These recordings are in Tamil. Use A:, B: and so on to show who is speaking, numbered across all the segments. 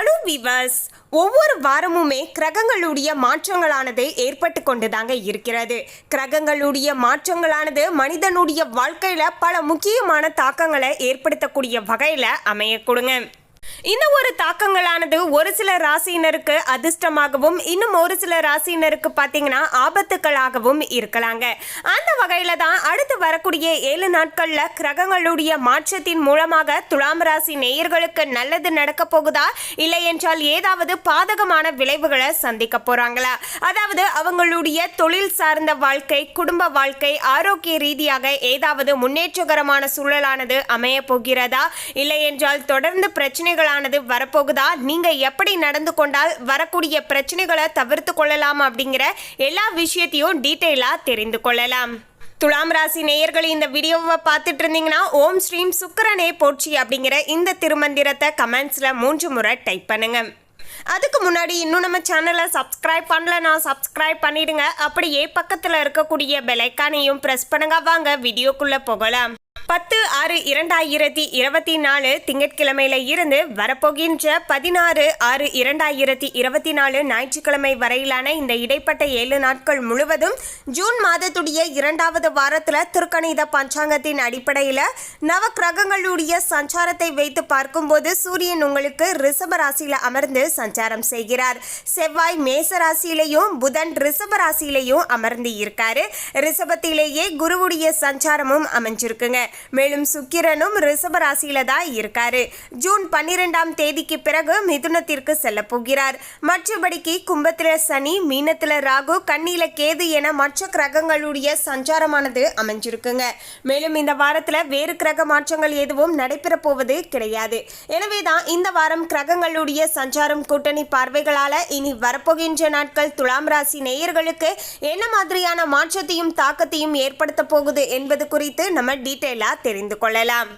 A: Hello viewers. ஒவ்வொரு வாரமுமே கிரகங்களுடைய மாற்றங்களானது ஏற்பட்டு கொண்டுதாங்க இருக்கிறது. கிரகங்களுடைய மாற்றங்களானது மனிதனுடைய வாழ்க்கையில் பல முக்கியமான தாக்கங்களை ஏற்படுத்தக்கூடிய வகையில் அமையக்கூடுங்க இந்த ஒரு தாக்கங்களானது ஒரு சில ராசியினருக்கு அதிர்ஷ்டமாகவும் இன்னும் ஒரு சில ராசியினருக்கு பார்த்தீங்கன்னா ஆபத்துக்களாகவும் இருக்கலாங்க. அந்த வகையில தான் அடுத்து வரக்கூடிய ஏழு நாட்களில் கிரகங்களுடைய மாற்றத்தின் மூலமாக துலாம் ராசி நேயர்களுக்கு நல்லது நடக்க போகுதா? இல்லை என்றால் ஏதாவது பாதகமான விளைவுகளை சந்திக்க போறாங்களா? அதாவது அவங்களுடைய தொழில் சார்ந்த வாழ்க்கை குடும்ப வாழ்க்கை ஆரோக்கிய ரீதியாக ஏதாவது முன்னேற்றகரமான சூழலானது அமைய போகிறதா? இல்லை என்றால் தொடர்ந்து பிரச்சனைகளானது வரப்போகுதா? நீங்கள் எப்படி நடந்து கொண்டால் வரக்கூடிய பிரச்சனைகளை தவிர்த்து கொள்ளலாம் அப்படிங்கிற எல்லா விஷயத்தையும் டீட்டெயிலாக தெரிந்து கொள்ளலாம். துலாம் ராசி நேயர்கள் இந்த வீடியோவை பார்த்துட்டு இருந்தீங்கன்னா ஓம் ஸ்ரீம் சுக்கரனே போற்றி அப்படிங்கிற இந்த திருமந்திரத்தை கமெண்ட்ஸில் மூன்று முறை டைப் பண்ணுங்க. அதுக்கு முன்னாடி இன்னும் நம்ம சேனலை சப்ஸ்கிரைப் பண்ணலன்னா சப்ஸ்கிரைப் பண்ணிடுங்க. அப்படியே பக்கத்தில் இருக்கக்கூடிய பெலைக்கானையும் ப்ரெஸ் பண்ணுங்க. வாங்க வீடியோக்குள்ளே போகலாம். பத்து ஆறு இரண்டாயிரத்தி இருபத்தி நாலு திங்கட்கிழமையில இருந்து வரப்போகின்ற பதினாறு ஆறு இரண்டாயிரத்தி இருபத்தி நாலு ஞாயிற்றுக்கிழமை வரையிலான இந்த இடைப்பட்ட ஏழு நாட்கள் முழுவதும் ஜூன் மாதத்துடைய இரண்டாவது வாரத்தில் திருக்கணித பஞ்சாங்கத்தின் அடிப்படையில் நவ கிரகங்களுடைய சஞ்சாரத்தை வைத்து பார்க்கும்போது சூரியன் உங்களுக்கு ரிஷப ராசியில் அமர்ந்து சஞ்சாரம் செய்கிறார். செவ்வாய் மேச ராசியிலையும் புதன் ரிஷப ராசியிலையும் அமர்ந்து இருக்காரு. ரிஷபத்திலேயே குருவுடைய சஞ்சாரமும் அமைஞ்சிருக்குங்க. மேலும் சுக்கிரனும் ரிஷப ராசியில தான் இருக்காரு. ஜூன் பன்னிரெண்டாம் தேதிக்கு பிறகு மிதுனத்திற்கு செல்ல போகிறார். மற்றபடிக்கு கும்பத்தில சனி மீனத்தில ராகு கண்ணில கேது என மற்ற கிரகங்களுடைய சஞ்சாரமானது அமைஞ்சிருக்குங்க. மேலும் இந்த வாரத்துல வேறு கிரக மாற்றங்கள் எதுவும் நடைபெற போவது கிடையாது. எனவே தான் இந்த வாரம் கிரகங்களுடைய சஞ்சாரம் கூட்டணி பார்வைகளால இனி வரப்போகின்ற நாட்கள் துலாம் ராசி நேயர்களுக்கு என்ன மாதிரியான மாற்றத்தையும் தாக்கத்தையும் ஏற்படுத்த போகுது என்பது குறித்து நம்ம டீட்டெயிலா தெரிந்து கொள்ளலாம்.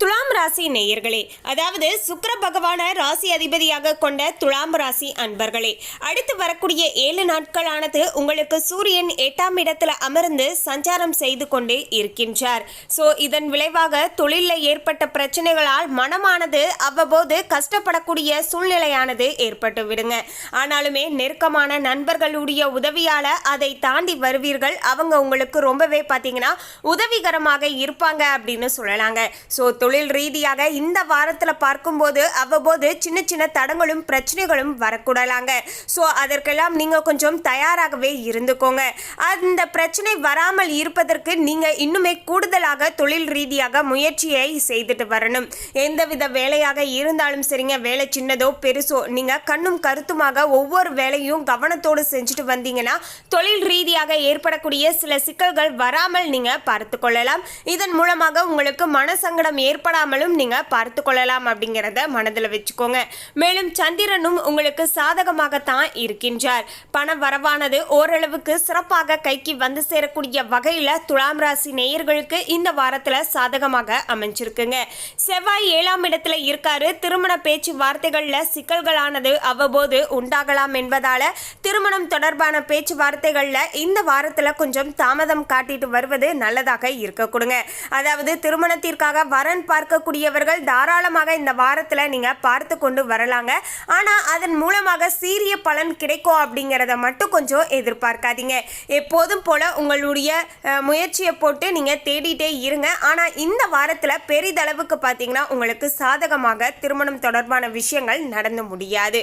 A: துலாம் ராசி நேயர்களே அதாவது சுக்கர பகவான ராசி அதிபதியாக கொண்ட துலாம் ராசி அன்பர்களே அடுத்து வரக்கூடிய ஏழு நாட்களானது உங்களுக்கு சூரியன் எட்டாம் இடத்துல அமர்ந்து சஞ்சாரம் செய்து கொண்டு இருக்கின்றார். ஸோ இதன் விளைவாக தொழிலில் ஏற்பட்ட பிரச்சனைகளால் மனமானது அவ்வப்போது கஷ்டப்படக்கூடிய சூழ்நிலையானது ஏற்பட்டு விடுங்க. ஆனாலுமே நெருக்கமான நண்பர்களுடைய உதவியால அதை தாண்டி வருவீர்கள். அவங்க உங்களுக்கு ரொம்பவே பார்த்தீங்கன்னா உதவிகரமாக இருப்பாங்க அப்படின்னு சொல்லலாங்க. ஸோ தொழில் ரீதியாக இந்த வாரத்தில் பார்க்கும்போது அவ்வப்போது சின்ன சின்ன தடங்களும் பிரச்சனைகளும் வரக்கூடலாங்க. ஸோ அதற்கெல்லாம் நீங்கள் கொஞ்சம் தயாராகவே இருந்துக்கோங்க. அந்த பிரச்சனை வராமல் இருப்பதற்கு நீங்கள் இன்னுமே கூடுதலாக தொழில் ரீதியாக முயற்சியை செய்துட்டு வரணும். எந்தவித வேலையாக இருந்தாலும் சரிங்க வேலை சின்னதோ பெருசோ நீங்கள் கண்ணும் கருத்துமாக ஒவ்வொரு வேலையும் கவனத்தோடு செஞ்சுட்டு வந்தீங்கன்னா தொழில் ரீதியாக ஏற்படக்கூடிய சில சிக்கல்கள் வராமல் நீங்கள் பார்த்து கொள்ளலாம் இதன் மூலமாக உங்களுக்கு மனசங்கடம் ஏற்படாமலும் நீங்க பார்த்து கொள்ளலாம் அப்படிங்கிறத மனதில் வச்சுக்கோங்க. மேலும் சந்திரனும் உங்களுக்கு சாதகமாகத்தான் இருக்கின்றார். பண வரவானது ஓரளவுக்கு சிறப்பாக கைக்கு வந்து சேரக்கூடிய வகையில் துலாம் ராசி நேயர்களுக்கு இந்த வாரத்தில் சாதகமாக அமைஞ்சிருக்குங்க. செவ்வாய் ஏழாம் இடத்துல இருக்காரு. திருமண பேச்சு வார்த்தைகளில் சிக்கல்களானது அவ்வப்போது உண்டாகலாம் என்பதால திருமணம் தொடர்பான பேச்சுவார்த்தைகளில் இந்த வாரத்தில் கொஞ்சம் தாமதம் காட்டிட்டு வருவது நல்லதாக இருக்க கொடுங்க. அதாவது திருமணத்திற்காக வரன் பார்க்கக்கூடியவர்கள் தாராளமாக இந்த வாரத்தில் நீங்கள் பார்த்து கொண்டு வரலாங்க. ஆனால் அதன் மூலமாக சீரிய பலன் கிடைக்கும் அப்படிங்கிறத மட்டும் கொஞ்சம் எதிர்பார்க்காதீங்க. எப்போதும் போல உங்களுடைய முயற்சியை போட்டு நீங்கள் தேடிட்டே இருங்க. ஆனால் இந்த வாரத்தில் பெரிதளவுக்கு பார்த்தீங்கன்னா உங்களுக்கு சாதகமாக திருமணம் தொடர்பான விஷயங்கள் நடந்து முடியாது.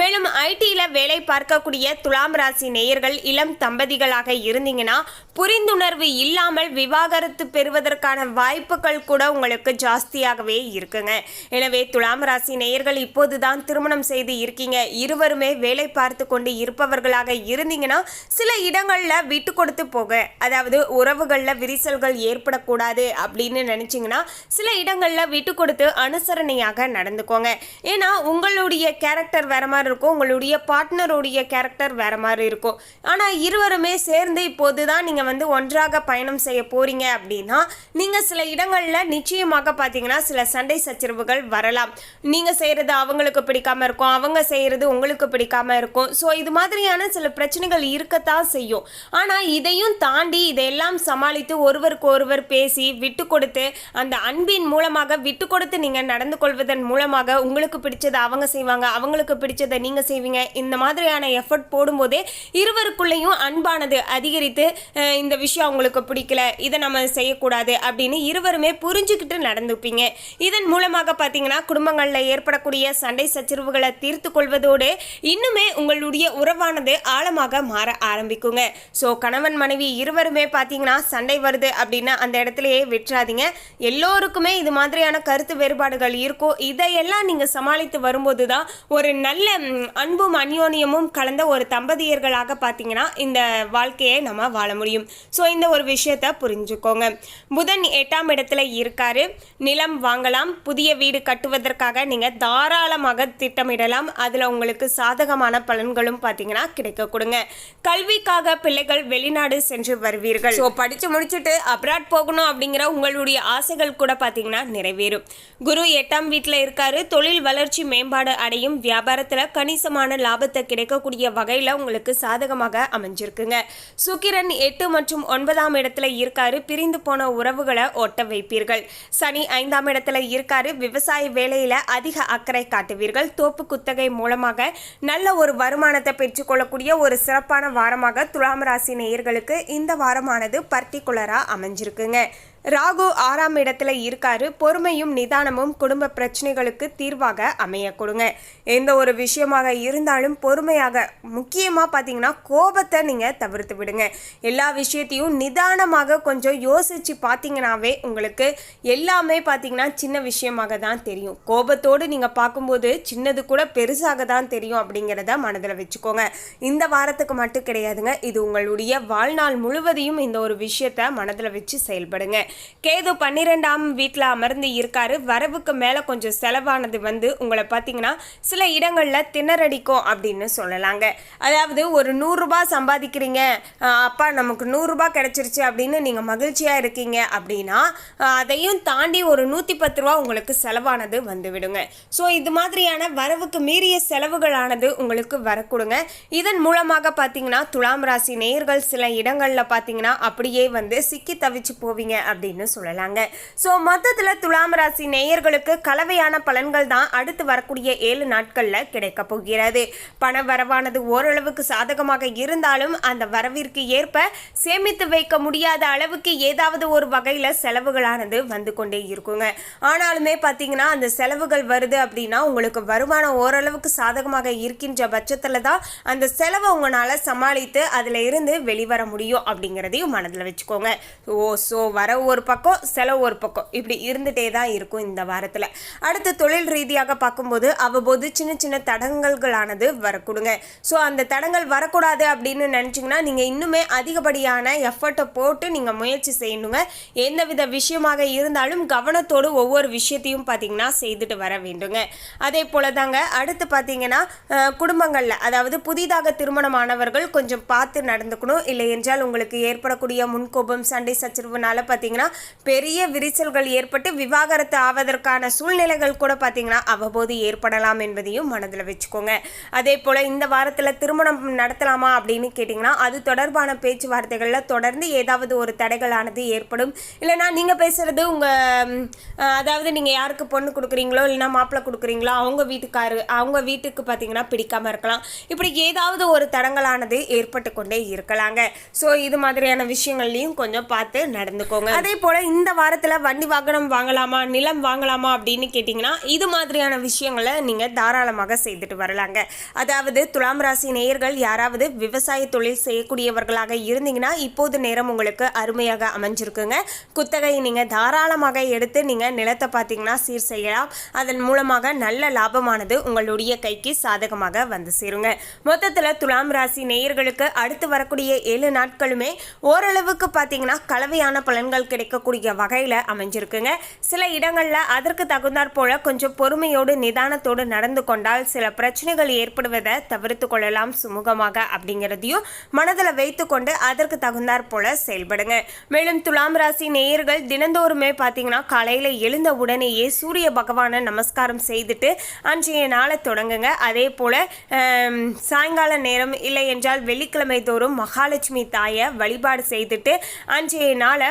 A: மேலும் ஐடியில் வேலை பார்க்கக்கூடிய துலாம் ராசி நேயர்கள் இளம் தம்பதிகளாக இருந்தீங்கன்னா புரிந்துணர்வு இல்லாமல் விவாகரத்து பெறுவதற்கான வாய்ப்புகள் கூட உங்களுக்கு ஜாஸ்தியாகவே இருக்குங்க. எனவே துலாம் ராசி நேயர்கள் இப்போதுதான் திருமணம் செய்து இருக்கீங்க. இருவருமே வேலை பார்த்து கொண்டு இருப்பவர்களாக இருந்தீங்கன்னா சில இடங்களில் விட்டு கொடுத்து போக அதாவது உறவுகளில் விரிசல்கள் ஏற்படக்கூடாது அப்படின்னு நினச்சிங்கன்னா சில இடங்களில் விட்டு கொடுத்து அனுசரணையாக நடந்துக்கோங்க. ஏன்னா உங்களுடைய கேரக்டர் வேற மாதிரி இருக்கும். உங்களுடைய பார்ட்னருடைய கேரக்டர் வேற மாதிரி இருக்கும். ஆனால் இருவருமே சேர்ந்து இப்போது தான் நீங்கள் வந்து ஒன்றாக பயணம் செய்ய போகிறீங்க அப்படின்னா நீங்கள் சில இடங்களில் நிச்சயமாக பார்த்தீங்கன்னா சில சண்டை சச்சரவுகள் வரலாம். நீங்கள் செய்கிறது அவங்களுக்கு பிடிக்காம இருக்கும் அவங்க செய்கிறது உங்களுக்கு பிடிக்காம இருக்கும். ஸோ இது மாதிரியான சில பிரச்சனைகள் இருக்கத்தான் செய்யும். ஆனால் இதையும் தாண்டி இதையெல்லாம் சமாளித்து ஒருவருக்கு ஒருவர் பேசி விட்டு கொடுத்து அந்த அன்பின் மூலமாக விட்டு கொடுத்து நீங்கள் நடந்து கொள்வதன் மூலமாக உங்களுக்கு பிடிச்சதை அவங்க செய்வாங்க அவங்களுக்கு பிடிச்சதை நீங்கள் செய்வீங்க. இந்த மாதிரியான எஃபர்ட் போடும்போதே இருவருக்குள்ளேயும் அன்பானது அதிகரித்து இந்த விஷயம் அவங்களுக்கு பிடிக்கல இதை நம்ம செய்யக்கூடாது அப்படின்னு இருவருமே புரிஞ்சுக்கிட்டு நடந்துப்பீங்க இதன் மூலமாக பார்த்தீங்கன்னா குடும்பங்களில் ஏற்படக்கூடிய சண்டை சச்சரவுகளை தீர்த்து கொள்வதோடு இன்னுமே உங்களுடைய உறவானது ஆழமாக மாற ஆரம்பிக்குங்க. ஸோ கணவன் மனைவி இருவருமே பார்த்தீங்கன்னா சண்டை வருது அப்படின்னா அந்த இடத்துலையே விட்டுறாதீங்க. எல்லோருக்குமே இது மாதிரியான கருத்து வேறுபாடுகள் இருக்கும். இதையெல்லாம் நீங்கள் சமாளித்து வரும்போது தான் ஒரு நல்ல அன்பும் அந்யோன்யமும் கலந்த ஒரு தம்பதியர்களாக பார்த்தீங்கன்னா இந்த வாழ்க்கையை நம்ம வாழ முடியும். ஸோ இந்த ஒரு விஷயத்த புரிஞ்சுக்கோங்க. புதன் எட்டாம் இடத்துல இருக்காரு. நிலம் வாங்கலாம் புதிய வீடு கட்டுவதற்காக நீங்கள் தாராளமாக திட்டமிடலாம். அதில் உங்களுக்கு சாதகமான பலன்களும் பார்த்தீங்கன்னா கிடைக்க கொடுங்க. கல்விக்காக பிள்ளைகள் வெளிநாடு சென்று வருவீர்கள். ஸோ படித்து முடிச்சுட்டு அப்ராட் போகணும் அப்படிங்கிற உங்களுடைய ஆசைகள் கூட பார்த்தீங்கன்னா நிறைவேறும். குரு எட்டாம் வீட்டில் இருக்காரு. தொழில் வளர்ச்சி மேம்பாடு அடையும். வியாபாரத்தில் கணிசமான லாபத்தை கிடைக்கக்கூடிய வகையில் உங்களுக்கு சாதகமாக அமைஞ்சிருக்குங்க. சுக்கிரன் எட்டு மற்றும் ஒன்பதாம் இடத்துல இருக்காரு. பிரிந்து போன உறவுகளை ஒட்ட வைப்பீர்கள். சனி ஐந்தாம் இடத்துல இருக்காரு. விவசாய வேலையில அதிக அக்கறை காட்டுவீர்கள். தோப்பு குத்தகை மூலமாக நல்ல ஒரு வருமானத்தை பெற்றுக்கொள்ளக்கூடிய ஒரு சிறப்பான வாரமாக துலாம் ராசி நேயர்களுக்கு இந்த வாரமானது பர்டிகுலரா அமைஞ்சிருக்குங்க. ராகு ஆறாம் இடத்துல இருக்காரு. பொறுமையும் நிதானமும் குடும்ப பிரச்சனைகளுக்கு தீர்வாக அமைய கொடுங்க. எந்த ஒரு விஷயமாக இருந்தாலும் பொறுமையாக முக்கியமாக பார்த்தீங்கன்னா கோபத்தை நீங்கள் தவிர்த்து விடுங்க. எல்லா விஷயத்தையும் நிதானமாக கொஞ்சம் யோசித்து பார்த்தீங்கன்னாவே உங்களுக்கு எல்லாமே பார்த்தீங்கன்னா சின்ன விஷயமாக தான் தெரியும். கோபத்தோடு நீங்கள் பார்க்கும்போது சின்னது கூட பெருசாக தான் தெரியும் அப்படிங்கிறத மனதில் வச்சுக்கோங்க. இந்த வாரத்துக்கு மட்டும் கிடையாதுங்க. இது உங்களுடைய வாழ்நாள் முழுவதையும் இந்த ஒரு விஷயத்தை மனதில் வச்சு செயல்படுங்க. கேது பன்னிரெண்டாம் வீட்டில் அமர்ந்து இருக்காரு. வரவுக்கு மேலே கொஞ்சம் செலவானது வந்து உங்களை பார்த்தீங்கன்னா சில இடங்களில் திணறடிக்கும் அப்படின்னு சொல்லலாங்க. அதாவது ஒரு நூறுரூபா சம்பாதிக்கிறீங்க. அப்பா நமக்கு நூறுரூபா கிடைச்சிருச்சு அப்படின்னு நீங்கள் மகிழ்ச்சியாக இருக்கீங்க அப்படின்னா அதையும் தாண்டி ஒரு நூற்றி பத்து ரூபா உங்களுக்கு செலவானது வந்து விடுங்க ஸோ இது மாதிரியான வரவுக்கு மீறிய செலவுகளானது உங்களுக்கு வரக்கூடுங்க. இதன் மூலமாக பார்த்தீங்கன்னா துலாம் ராசி நேயர்கள் சில இடங்களில் பார்த்தீங்கன்னா அப்படியே வந்து சிக்கி தவிச்சு போவீங்க அப்படின்னு சொல்லலாங்க. ஸோ மொத்தத்தில் துலாம் ராசி நேயர்களுக்கு கலவையான பலன்கள் தான் அடுத்து வரக்கூடிய ஏழு நாட்களில் கிடைக்க போகிறது. பண வரவானது ஓரளவுக்கு சாதகமாக இருந்தாலும் அந்த வரவிற்கு ஏற்ப சேமித்து வைக்க முடியாத அளவுக்கு ஏதாவது ஒரு வகையில் செலவுகளானது வந்து கொண்டே இருக்குங்க. ஆனாலுமே பார்த்தீங்கன்னா அந்த செலவுகள் வருது அப்படின்னா உங்களுக்கு வருமானம் ஓரளவுக்கு சாதகமாக இருக்கின்ற பட்சத்தில் தான் அந்த செலவை உங்களால் சமாளித்து அதில் இருந்து வெளிவர முடியும் அப்படிங்கிறதையும் மனதில் வச்சுக்கோங்க. ஓ ஸோ வர ஒரு பக்கம் செலவு ஒரு பக்கம். இப்படி இருந்துகிட்டே தான் இருக்கும் இந்த வாரத்தில். அடுத்து தொழில் ரீதியாக பார்க்கும்போது அவ்வப்போது சின்ன சின்ன தடங்கல்களானது வரக்கூடுங்க. ஸோ அந்த தடங்கள் வரக்கூடாது அப்படின்னு நினச்சிங்கன்னா நீங்கள் இன்னுமே அதிகப்படியான எஃபர்ட்டை போட்டு நீங்கள் முயற்சி செய்யணுங்க. எந்தவித விஷயமாக இருந்தாலும் கவனத்தோடு ஒவ்வொரு விஷயத்தையும் பார்த்தீங்கன்னா செய்துட்டு வர வேண்டுங்க. அதே போல தாங்க அடுத்து பார்த்தீங்கன்னா குடும்பங்களில் அதாவது புதிதாக திருமணமானவர்கள் கொஞ்சம் பார்த்து நடந்துக்கணும். இல்லை என்றால் உங்களுக்கு ஏற்படக்கூடிய முன்கோபம் சண்டை சச்சரவுனால பார்த்தீங்கன்னா பெரிய விரிசல்கள் ஏற்பட்டு விவாகரத்து ஆவதற்கான சூழ்நிலைகள் கூட பார்த்தீங்கன்னா அவ்வப்போது ஏற்படலாம் என்பதையும் மனதில் வச்சுக்கோங்க. அதே போல் இந்த வாரத்தில் திருமணம் நடத்தலாமா அப்படின்னு கேட்டிங்கன்னா அது தொடர்பான பேச்சுவார்த்தைகளில் தொடர்ந்து ஏதாவது ஒரு தடைகளானது ஏற்படும். இல்லைனா நீங்கள் பேசுகிறது உங்கள் அதாவது நீங்கள் யாருக்கு பொண்ணு கொடுக்குறீங்களோ இல்லைனா மாப்பிள்ளை கொடுக்குறீங்களோ அவங்க வீட்டுக்காரு அவங்க வீட்டுக்கு பார்த்தீங்கன்னா பிடிக்காமல் இருக்கலாம். இப்படி ஏதாவது ஒரு தடங்களானது ஏற்பட்டு கொண்டே இருக்கலாங்க. ஸோ இது மாதிரியான விஷயங்கள்லையும் கொஞ்சம் பார்த்து நடந்துக்கோங்க. அதே போல் இந்த வாரத்தில் வண்டி வாகனம் வாங்கலாமா நிலம் வாங்கலாமா அப்படின்னு கேட்டிங்கன்னா இது மாதிரியான விஷயங்களை நீங்கள் தாராளமாக செய்துட்டு வரலாங்க. அதாவது துலாம் ராசி நேயர்கள் யாராவது விவசாய தொழில் செய்யக்கூடியவர்களாக இருந்தீங்கன்னா இப்போது நேரம் உங்களுக்கு அருமையாக அமைஞ்சிருக்குங்க. குத்தகை நீங்கள் தாராளமாக எடுத்து நீங்கள் நிலத்தை பார்த்தீங்கன்னா சீர் செய்யலாம். அதன் மூலமாக நல்ல லாபமானது உங்களுடைய கைக்கு சாதகமாக வந்து சேருங்க. மொத்தத்தில் துலாம் ராசி நேயர்களுக்கு அடுத்து வரக்கூடிய ஏழு நாட்களுமே ஓரளவுக்கு பார்த்தீங்கன்னா கலவையான பலன்கள் கிடைக்கக்கூடிய வகையில் அமைஞ்சிருக்குங்க. சில இடங்களில் அதற்கு தகுந்தாற் போல கொஞ்சம் பொறுமையோடு நிதானத்தோடு நடந்து கொண்டால் சில பிரச்சனைகள் ஏற்படுவதை தவிர்த்து கொள்ளலாம் சுமூகமாக அப்படிங்கிறதையும் மனதில் வைத்துக்கொண்டு அதற்கு தகுந்தாற் போல செயல்படுங்க. மேலும் துலாம் ராசி நேயர்கள் தினந்தோறுமே பார்த்தீங்கன்னா காலையில் எழுந்த உடனேயே சூரிய பகவானை நமஸ்காரம் செய்துட்டு அன்றைய நாளை தொடங்குங்க. அதே போல் சாயங்கால நேரம் இல்லை என்றால் வெள்ளிக்கிழமை தோறும் மகாலட்சுமி தாயை வழிபாடு செய்துட்டு அன்றைய நாளை